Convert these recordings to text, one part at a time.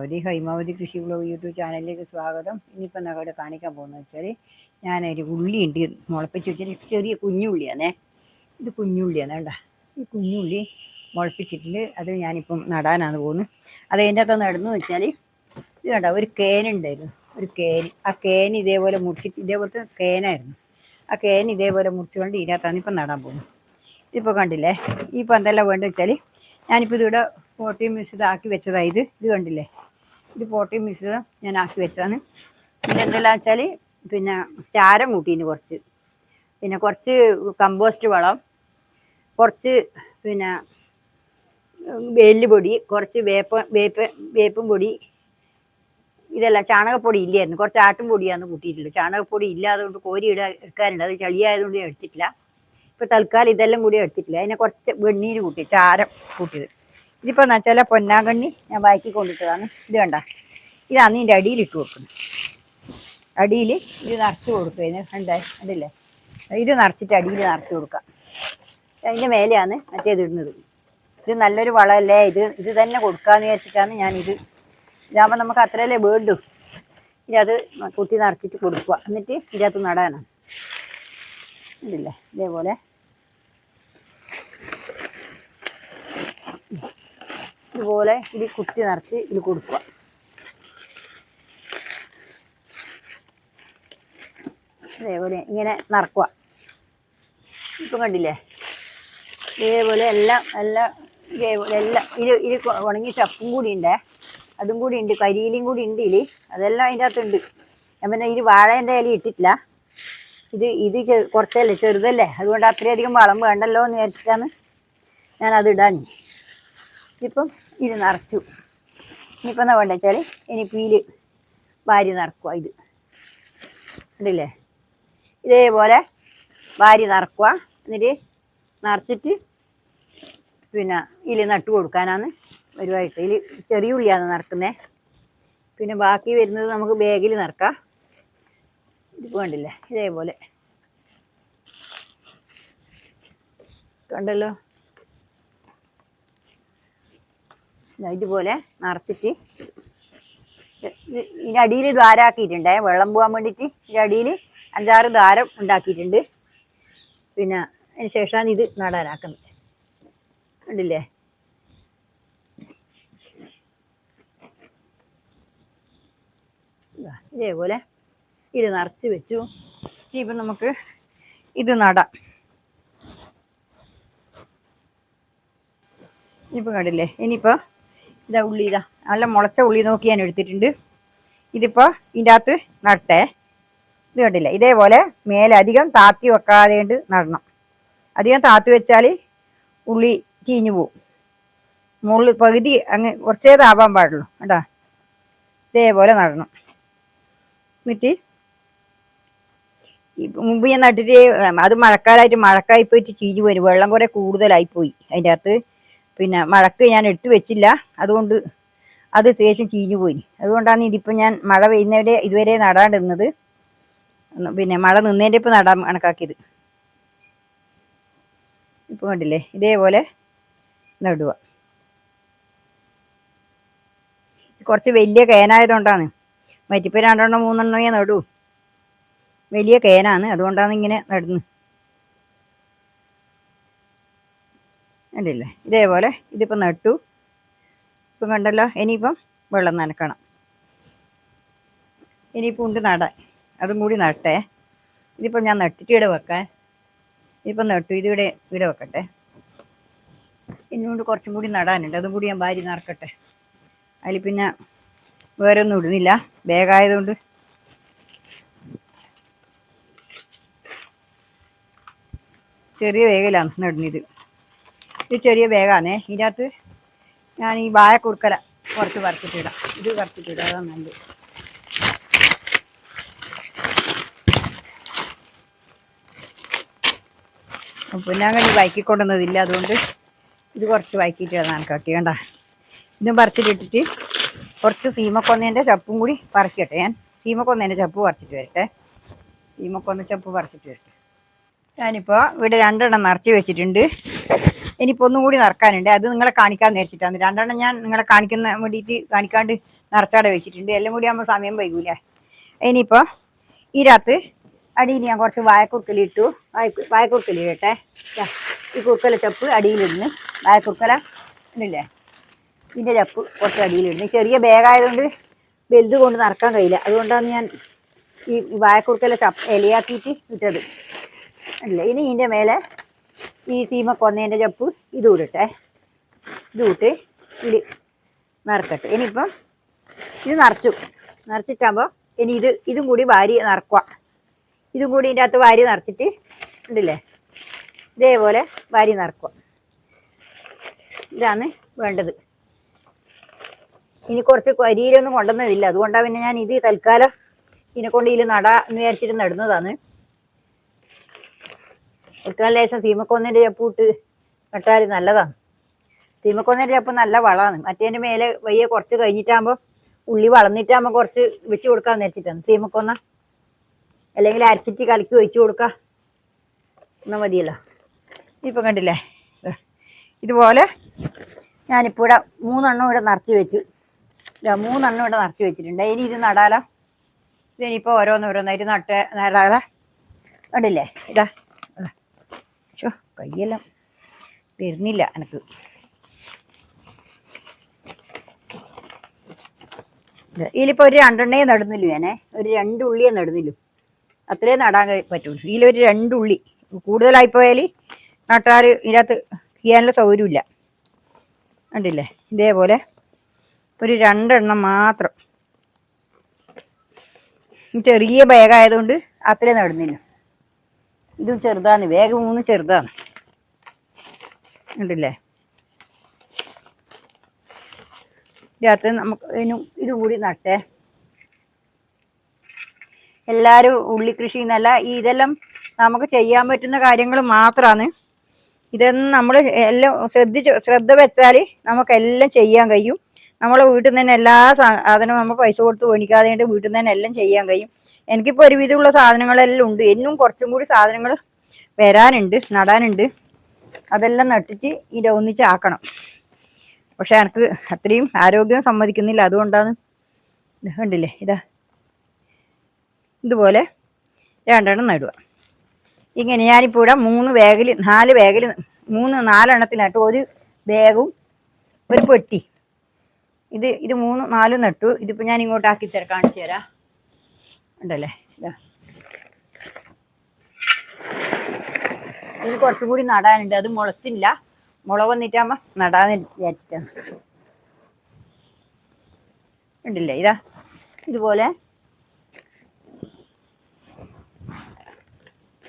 ഒരു ഹൈമാവതി കൃഷി blog YouTube ചാനലിലേക്ക് സ്വാഗതം. ഇനിയിപ്പോൾ ഞങ്ങളുടെ കാണിക്കാൻ പോകുന്നത് വെച്ചാൽ ഞാനൊരു ഉള്ളിയുണ്ട്. മുളപ്പിച്ച് വെച്ചിട്ട് ചെറിയ കുഞ്ഞുള്ളിയാണേ. ഇത് കുഞ്ഞുള്ളിയാണ് വേണ്ട ഈ കുഞ്ഞുള്ളി മുളപ്പിച്ചിട്ടുണ്ട്. അത് ഞാനിപ്പം നടാനാണ് പോകുന്നത്. അത് അതിന്റെ അകത്ത് നടന്നു വെച്ചാൽ ഇത് വേണ്ട ഒരു കേനുണ്ടായിരുന്നു ഒരു കേന് ആ കേൻ ഇതേപോലെ മുറിച്ചിട്ട് ഇതേപോലത്തെ കേനായിരുന്നു ആ കേൻ ഇതേപോലെ മുറിച്ചുകൊണ്ട് ഇതിനകത്താണ് ഇപ്പം നടാൻ പോകുന്നത്. ഇതിപ്പോൾ കണ്ടില്ലേ? ഇപ്പം എന്തെല്ലാം വേണ്ടത് വെച്ചാൽ ഞാനിപ്പോൾ ഇതിവിടെ ഫോർട്ടി മിനിറ്റ്സ് ഇതാക്കി വെച്ചതാണ് ഇത്. ഇത് കണ്ടില്ലേ? ഇത് പോട്ടിയും മിശ്രിതം ഞാൻ ആക്കി വെച്ചതാണ്. പിന്നെ എന്തെല്ലാം വെച്ചാൽ പിന്നെ ചാരം കൂട്ടീന് കുറച്ച്. പിന്നെ കുറച്ച് കമ്പോസ്റ്റ് വളം കുറച്ച് പിന്നെ വെല്ലുപൊടി കുറച്ച് വേപ്പ വേപ്പ വേപ്പും പൊടി. ഇതെല്ലാം ചാണകപ്പൊടി ഇല്ലായിരുന്നു. കുറച്ച് ആട്ടും പൊടിയാണ് കൂട്ടിയിട്ടുള്ളത്. ചാണകപ്പൊടി ഇല്ലാതെ കൊണ്ട് കോരി ഇടാൻ എടുക്കാറുണ്ട് അത് ചളിയായതുകൊണ്ട് എടുത്തിട്ടില്ല. ഇപ്പോൾ തൽക്കാലം ഇതെല്ലാം കൂടി എടുത്തിട്ടില്ല. അതിനെ കുറച്ച് വെണ്ണീര് കൂട്ടി ചാരം കൂട്ടിയത്. ഇതിപ്പോൾ എന്ന് വെച്ചാൽ പൊന്നാങ്കണ്ണി ഞാൻ ബാക്കി കൊണ്ടിട്ടതാണ്. ഇത് കണ്ട. ഇതാണ് ഇതിന്റെ അടിയിൽ ഇട്ട് കൊടുക്കുന്നത് അടിയിൽ ഇത് നിറച്ച് കൊടുക്കുക ഇതിന് കണ്ടേ? കണ്ടില്ലേ? ഇത് നിറച്ചിട്ട് അടിയിൽ നിറച്ച് കൊടുക്കാം. അതിന്റെ മേലെയാണ് മറ്റേത് ഇടുന്നത്. ഇത് നല്ലൊരു വളമല്ലേ? ഇത് ഇത് തന്നെ കൊടുക്കാമെന്ന് വിചാരിച്ചിട്ടാണ് ഞാനിത് ഇതാകുമ്പോൾ നമുക്ക് അത്രയല്ലേ വേണ്ടു. ഇതിനകത്ത് കുത്തി നിറച്ചിട്ട് കൊടുക്കുക. എന്നിട്ട് ഇതിനകത്ത് നടാനാണ്. ഇതില്ലേ ഇതേപോലെ ഇതുപോലെ ഇത് കുത്തി നിറച്ച് ഇത് കൊടുക്കുക. അതേപോലെ ഇങ്ങനെ നിറക്കുക. ഇപ്പം കണ്ടില്ലേ? ഇതേപോലെ എല്ലാം എല്ലാം ഇതേപോലെ എല്ലാം ഇത് ഇത് ഉണങ്ങി ചപ്പും കൂടി ഉണ്ടേ. അതും കൂടി ഉണ്ട് കരിയിലും കൂടി ഉണ്ട് ഇതിൽ അതെല്ലാം അതിന്റെ അകത്തുണ്ട്. ഞാൻ പിന്നെ ഇത് വാഴേന്റെ ഇല ഇട്ടിട്ടില്ല. ഇത് ഇത് കുറച്ചല്ലേ ചെറുതല്ലേ. അതുകൊണ്ട് അത്രയധികം വളം വേണ്ടല്ലോ എന്ന് വിചാരിച്ചിട്ടാണ് ഞാനത് ഇടാൻ ഇപ്പം ഇത് നിറച്ചു. ഇനിയിപ്പോൾ എന്താ വേണ്ടത് വെച്ചാൽ ഇനി പീൽ വാരി നിറക്കുക ഇത്. ഉണ്ടല്ലേ ഇതേപോലെ വാരി നിറക്കുക. എന്നിട്ട് നിറച്ചിട്ട് പിന്നെ ഇതിൽ നട്ട് കൊടുക്കാനാണ് ഒരുവായിട്ട് ഇതിൽ ചെറിയ ഉള്ളിയാണ് നിറക്കുന്നത് പിന്നെ ബാക്കി വരുന്നത് നമുക്ക് ബാഗിൽ നിറക്കാം. ഇത് വേണ്ടില്ലേ ഇതേപോലെ. കണ്ടല്ലോ? ഇതുപോലെ നിറച്ചിട്ട് ഇതിന് അടിയിൽ ദ്വാരാക്കിയിട്ടുണ്ടേ വെള്ളം പോകാൻ വേണ്ടിയിട്ട് ഇതിന്റെ അടിയിൽ അഞ്ചാറ് ദ്വാരം ഉണ്ടാക്കിയിട്ടുണ്ട്. പിന്നെ അതിന് ശേഷമാണ് ഇത് നടാനാക്കുന്നത്. കണ്ടില്ലേ? ഇതേപോലെ ഇത് നിറച്ച് വെച്ചു. ഇനിയിപ്പം നമുക്ക് ഇത് നടാം. ഇനിയിപ്പോൾ കണ്ടില്ലേ? ഇനിയിപ്പോൾ ഇതാ ഉള്ളി ഇതാ നല്ല മുളച്ച ഉള്ളി നോക്കി ഞാൻ എടുത്തിട്ടുണ്ട്. ഇതിപ്പോൾ ഇതിന്റെ അകത്ത് നട്ടേ. ഇത് കണ്ടില്ല? ഇതേപോലെ മേലെ അധികം താത്തി വെക്കാതെ കൊണ്ട് നടണം. അധികം താത്തി വെച്ചാൽ ഉള്ളി ചീഞ്ഞു പോവും. മുകളിൽ പകുതി അങ്ങ് കുറച്ചേ താപാൻ പാടുള്ളൂ. കേട്ടോ ഇതേപോലെ നടണം. എന്നിട്ട് മുമ്പ് ഞാൻ നട്ടിട്ട് അത് മഴക്കാലമായിട്ട് മഴക്കായി പോയിട്ട് ചീഞ്ഞു പോയി. വെള്ളം കുറെ കൂടുതലായിപ്പോയി അതിന്റെ അകത്ത്. പിന്നെ മഴക്ക് ഞാൻ ഇട്ട് വെച്ചില്ല. അതുകൊണ്ട് അത് ശേഷം ചീഞ്ഞു പോയി. അതുകൊണ്ടാണ് ഇതിപ്പോൾ ഞാൻ മഴ പെയ്യുന്നവരെ ഇതുവരെ നടാണ്ടിരുന്നത്. പിന്നെ മഴ നിന്നതിന്റെ ഇപ്പം നടാൻ കണക്കാക്കിയത്. ഇപ്പം കണ്ടില്ലേ? ഇതേപോലെ നടുക. കുറച്ച് വലിയ കേനായതുകൊണ്ടാണ്. മറ്റിപ്പോൾ രണ്ടെണ്ണം മൂന്നെണ്ണമേ നടൂ വലിയ കേനാണ്. അതുകൊണ്ടാണ് ഇങ്ങനെ നടുന്നത്. കണ്ടില്ലേ? ഇതേപോലെ ഇതിപ്പോൾ നട്ടു. ഇപ്പം കണ്ടല്ലോ ഇനിയിപ്പം വെള്ളം നനക്കണം. ഇനിയിപ്പോൾ ഉണ്ട് നടാൻ അതും കൂടി നട്ടേ. ഇതിപ്പം ഞാൻ നട്ടിട്ട് ഇവിടെ വെക്കാൻ ഇതിപ്പോൾ നട്ടു. ഇതിവിടെ ഇവിടെ വെക്കട്ടെ. ഇന്നുകൊണ്ട് കുറച്ചും കൂടി നടാനുണ്ട്. അതും കൂടി ഞാൻ ഭാര്യ നറക്കട്ടെ. അതിൽ പിന്നെ വേറെ ഒന്നും ഇടുന്നില്ല. ബാഗായതുകൊണ്ട് ചെറിയ വേഗയിലാണ് നടുന്നത്. ഇത് ചെറിയ ബാഗാണേ. ഇതിനകത്ത് ഞാൻ ഈ വായ കുറുക്കര കുറച്ച് വറുത്തിട്ടിടാം. ഇത് വറുത്തിട്ടിടാം. അതാണ് നല്ലത്. അപ്പം ഞങ്ങൾ വൈക്കി കൊണ്ടുവന്നതില്ല അതുകൊണ്ട് ഇത് കുറച്ച് വൈക്കിയിട്ടാണ് കണക്കാക്കി കണ്ട? ഇതും പറിച്ചിട്ടിട്ടിട്ട് കുറച്ച് സീമക്കൊന്നേന്റെ ചപ്പും കൂടി പറിക്കട്ടെ ഞാൻ. സീമക്കൊന്നേന്റെ ചപ്പ് പറിച്ചിട്ട് വരട്ടെ. സീമക്കൊന്ന ചപ്പ് പറിച്ചിട്ട് വരട്ടെ. ഞാനിപ്പോൾ ഇവിടെ രണ്ടെണ്ണം നിറച്ച് വെച്ചിട്ടുണ്ട്. ഇനിയിപ്പോൾ ഒന്നും കൂടി അത് നിങ്ങളെ കാണിക്കാൻ നേരിച്ചിട്ടാണ് രണ്ടെണ്ണം ഞാൻ നിങ്ങളെ കാണിക്കുന്ന വേണ്ടിയിട്ട് കാണിക്കാണ്ട് നിറച്ചാടെ വെച്ചിട്ടുണ്ട്. എല്ലാം കൂടി ആകുമ്പോൾ സമയം വൈകൂലേ. ഇനിയിപ്പോൾ ഇതിനകത്ത് അടിയിൽ ഞാൻ കുറച്ച് വായക്കുറുക്കലിട്ടു വായക്കു വായക്കുറുക്കലിടട്ടെ ഈ കുറുക്കല ചപ്പ് അടിയിലിടുന്നു. വായക്കുറുക്കല ഇല്ലേ ഇതിന്റെ ചപ്പ് കുറച്ച് അടിയിലിടുന്നു. ഈ ചെറിയ ബാഗായതുകൊണ്ട് വലുത് കൊണ്ട് നടക്കാൻ കഴിയില്ല. അതുകൊണ്ടാണ് ഞാൻ ഈ വായക്കുറുക്കല ചപ്പ് ഇലയാക്കിയിട്ട് ഇട്ടത്. അല്ലേ? ഇനി ഇതിന്റെ മേലെ ഈ സീമ കൊന്നതിന്റെ ചപ്പ് ഇത് ഇടട്ടെ. ഇത് ഇട്ട് ഇത് നിറക്കട്ടെ. ഇനിയിപ്പം ഇത് നിറച്ചു. നിറച്ചിട്ടാകുമ്പോൾ ഇനി ഇത് ഇതും കൂടി വാരി നിറക്കുക. ഇതും കൂടി ഇതിന്റെ അകത്ത് വാരി നിറച്ചിട്ട് ഉണ്ടല്ലേ ഇതേപോലെ വാരി നിറക്കുക. ഇതാണ് വേണ്ടത്. ഇനി കുറച്ച് കരിയിലൊന്നും കൊണ്ടുവന്നതില്ല. അതുകൊണ്ടാണ് പിന്നെ ഞാൻ ഇത് തൽക്കാലം ഇതിനെ കൊണ്ട് ഇതിൽ നട എന്ന് വിചാരിച്ചിട്ട് നടുന്നതാണ്. തൽക്കാലം ലേശം സീമക്കൊന്നിന്റെ ചപ്പൂട്ട് നട്ടാൽ നല്ലതാണ് സീമക്കൊന്നിന്റെ ചപ്പ് നല്ല വളമാണ്. മറ്റേതിന്റെ മേലെ വയ്യ കുറച്ച് കഴിഞ്ഞിട്ടാകുമ്പോൾ ഉള്ളി വളർന്നിട്ടാകുമ്പോൾ കുറച്ച് വെച്ച് കൊടുക്കാമെന്ന് വെച്ചിട്ടാണ് സീമക്കൊന്ന അല്ലെങ്കിൽ അരച്ചിട്ട് കലക്കി ഒഴിച്ചു കൊടുക്കുക എന്നാൽ മതിയല്ലോ. ഇപ്പം കണ്ടില്ലേ. ഇതുപോലെ ഞാനിപ്പോൾ ഇവിടെ മൂന്നെണ്ണം ഇവിടെ നിറച്ച് വെച്ചു. മൂന്നെണ്ണം ഇവിടെ നിറച്ച് വെച്ചിട്ടുണ്ട്. ഇനി ഇത് നടാലോ. ഇതിനിപ്പോൾ ഓരോന്ന് ഓരോന്നായിട്ട് നട്ട് നടാതെ കണ്ടില്ലേ? ഇതാ. കയ്യെല്ലാം വരുന്നില്ല എനിക്ക് ഇതിലിപ്പോൾ ഒരു രണ്ടെണ്ണേ നടന്നില്ല ഞാനേ. ഒരു രണ്ട് ഉള്ളിയേ നടുന്നില്ലു. അത്രേ നടാൻ പറ്റുള്ളൂ. ഇതിലൊരു രണ്ട് ഉള്ളി. കൂടുതലായിപ്പോയാൽ നട്ടാൽ ഇതിനകത്ത് ചെയ്യാനുള്ള സൗകര്യമില്ല. കണ്ടില്ലേ? ഇതേപോലെ ഒരു രണ്ടെണ്ണം മാത്രം. ചെറിയ ബാഗായതുകൊണ്ട് അത്രേ നടുന്നില്ല. ഇതും ചെറുതാണ്. വേഗം മൂന്ന് ചെറുതാണ്. കണ്ടില്ലേ ഇതിനകത്ത് നമുക്ക് ഇതിനും ഇതും കൂടി നട്ടേ. എല്ലാവരും ഉള്ളി എന്നല്ല ഈ ഇതെല്ലാം നമുക്ക് ചെയ്യാൻ പറ്റുന്ന കാര്യങ്ങൾ മാത്രമാണ് ഇതൊന്നും നമ്മൾ എല്ലാം ശ്രദ്ധിച്ച് ശ്രദ്ധ വെച്ചാൽ നമുക്കെല്ലാം ചെയ്യാൻ കഴിയും. നമ്മളെ വീട്ടിൽ നിന്ന് തന്നെ എല്ലാ സാധനവും നമ്മൾ പൈസ കൊടുത്ത് മേടിക്കാതെ വീട്ടിൽ നിന്ന് തന്നെ എല്ലാം ചെയ്യാൻ കഴിയും. എനിക്കിപ്പോൾ ഒരുവിധമുള്ള സാധനങ്ങളെല്ലാം ഉണ്ട്. എന്നും കുറച്ചും കൂടി സാധനങ്ങൾ വരാനുണ്ട് നടാനുണ്ട്. അതെല്ലാം നട്ടിട്ട് ഇതിന്റെ ഒന്നിച്ചാക്കണം പക്ഷെ എനിക്ക് അത്രയും ആരോഗ്യം സമ്മതിക്കുന്നില്ല. അതുകൊണ്ടാണ് കണ്ടില്ലേ? ഇതാ. ഇതുപോലെ രണ്ടെണ്ണം നടുക. ഇങ്ങനെ ഞാനിപ്പോൾ ഇവിടെ മൂന്ന് ബാഗിൽ നാല് ബാഗിൽ മൂന്ന് നാലെണ്ണത്തിനായിട്ട് ഒരു ബാഗും ഒരു പെട്ടി. ഇത് ഇത് മൂന്ന് നാലും നട്ടു. ഇതിപ്പോൾ ഞാൻ ഇങ്ങോട്ട് ആക്കി തരാം. കാണിച്ചു തരാം. ഉണ്ടല്ലേ? ഇതാ. ഇനി കുറച്ചും കൂടി നടാനുണ്ട്. അത് മുളച്ചില്ല. മുള വന്നിട്ടാകുമ്പോൾ നടാന്ന് വിചാരിച്ചിട്ടാണ് ഉണ്ടല്ലേ? ഇതാ. ഇതുപോലെ.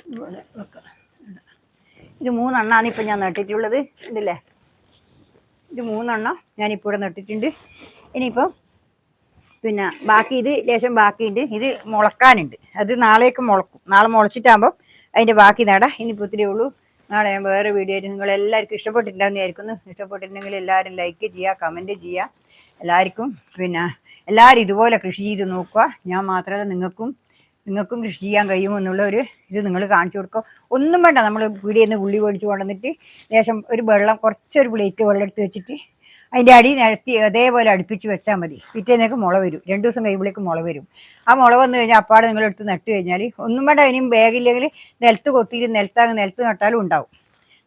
ഇതുപോലെ ഇത് മൂന്നെണ്ണാണ് ഇപ്പം ഞാൻ നട്ടിട്ടുള്ളത്. ഉണ്ടല്ലേ? ഇത് മൂന്നെണ്ണം ഞാനിപ്പോൾ ഇവിടെ നട്ടിട്ടുണ്ട്. ഇനിയിപ്പം പിന്നെ ബാക്കി ഇത് ലേശം ബാക്കിയുണ്ട്. ഇത് മുളക്കാനുണ്ട്. അത് നാളേക്ക് മുളക്കും. നാളെ മുളച്ചിട്ടാകുമ്പോൾ അതിന്റെ ബാക്കി നേടാ. ഇനിയിപ്പോൾ ഒത്തിരി ഉള്ളൂ. നാളെ ഞാൻ വേറെ വീഡിയോ ആയിട്ട് നിങ്ങൾ എല്ലാവർക്കും ഇഷ്ടപ്പെട്ടിട്ടുണ്ടാകുന്ന വിചാരിക്കുന്നു ഇഷ്ടപ്പെട്ടിട്ടുണ്ടെങ്കിൽ എല്ലാവരും ലൈക്ക് ചെയ്യുക കമന്റ് ചെയ്യുക. എല്ലാവർക്കും പിന്നെ എല്ലാവരും ഇതുപോലെ കൃഷി ചെയ്ത് നോക്കുക. ഞാൻ മാത്രമല്ല നിങ്ങൾക്കും നിങ്ങൾക്കും കൃഷി ചെയ്യാൻ കഴിയുമെന്നുള്ള ഒരു ഇത് നിങ്ങൾ കാണിച്ചു കൊടുക്കുക. ഒന്നും വേണ്ട. നമ്മൾ പീടിയിൽ നിന്ന് ഉള്ളി പൊടിച്ച് കൊണ്ടുവന്നിട്ട് ലേശം ഒരു വെള്ളം കുറച്ചൊരു പ്ലേറ്റ് വെള്ളം എടുത്ത് വെച്ചിട്ട് അതിന്റെ അടി നിരത്തി അതേപോലെ അടുപ്പിച്ച് വെച്ചാൽ മതി. പിറ്റേന്നേക്ക് മുള വരും. രണ്ട് ദിവസം കഴിയുമ്പോഴേക്ക് മുള വരും. ആ മുള വന്നു കഴിഞ്ഞാൽ അപ്പാടെ നിങ്ങളെടുത്ത് നട്ട് കഴിഞ്ഞാൽ ഒന്നും വേണ്ട ഇനിയും ബാഗില്ലെങ്കിൽ നിലത്ത് കൊത്തിയിട്ട് നിലത്താങ്ങ് നിലത്ത് നട്ടാലും ഉണ്ടാവും.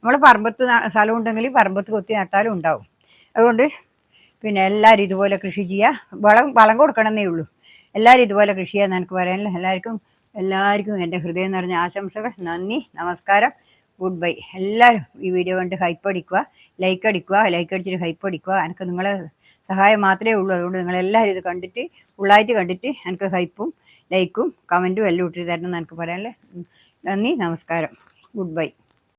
നമ്മൾ പറമ്പത്ത് സ്ഥലം ഉണ്ടെങ്കിൽ പറമ്പത്ത് കൊത്തി നട്ടാലും ഉണ്ടാവും. അതുകൊണ്ട് പിന്നെ എല്ലാവരും ഇതുപോലെ കൃഷി ചെയ്യുക വളം വളം കൊടുക്കണമെന്നേ ഉള്ളൂ. എല്ലാവരും ഇതുപോലെ കൃഷി ചെയ്യാൻ എനിക്ക് പറയാനില്ല. എല്ലാവർക്കും എല്ലാവർക്കും എന്റെ ഹൃദയം നിറഞ്ഞ ആശംസകൾ. നന്ദി നമസ്കാരം. Good bye. എല്ലാവരും ഈ വീഡിയോ കണ്ട് ഹൈപ്പ് അടിക്കുക ലൈക്ക് അടിക്കുക ലൈക്ക് അടിച്ചിട്ട് ഹൈപ്പ് അടിക്കുക. എനിക്ക് നിങ്ങളെ സഹായം മാത്രമേ ഉള്ളൂ. അതുകൊണ്ട് നിങ്ങളെല്ലാവരും ഇത് കണ്ടിട്ട് ഫുള്ളായിട്ട് കണ്ടിട്ട് എനിക്ക് ഹൈപ്പും ലൈക്കും കമന്റും എല്ലാം ഇട്ടിട്ട് തരണം എന്ന് എനിക്ക് പറയാനല്ലേ നന്ദി നമസ്കാരം. Good bye.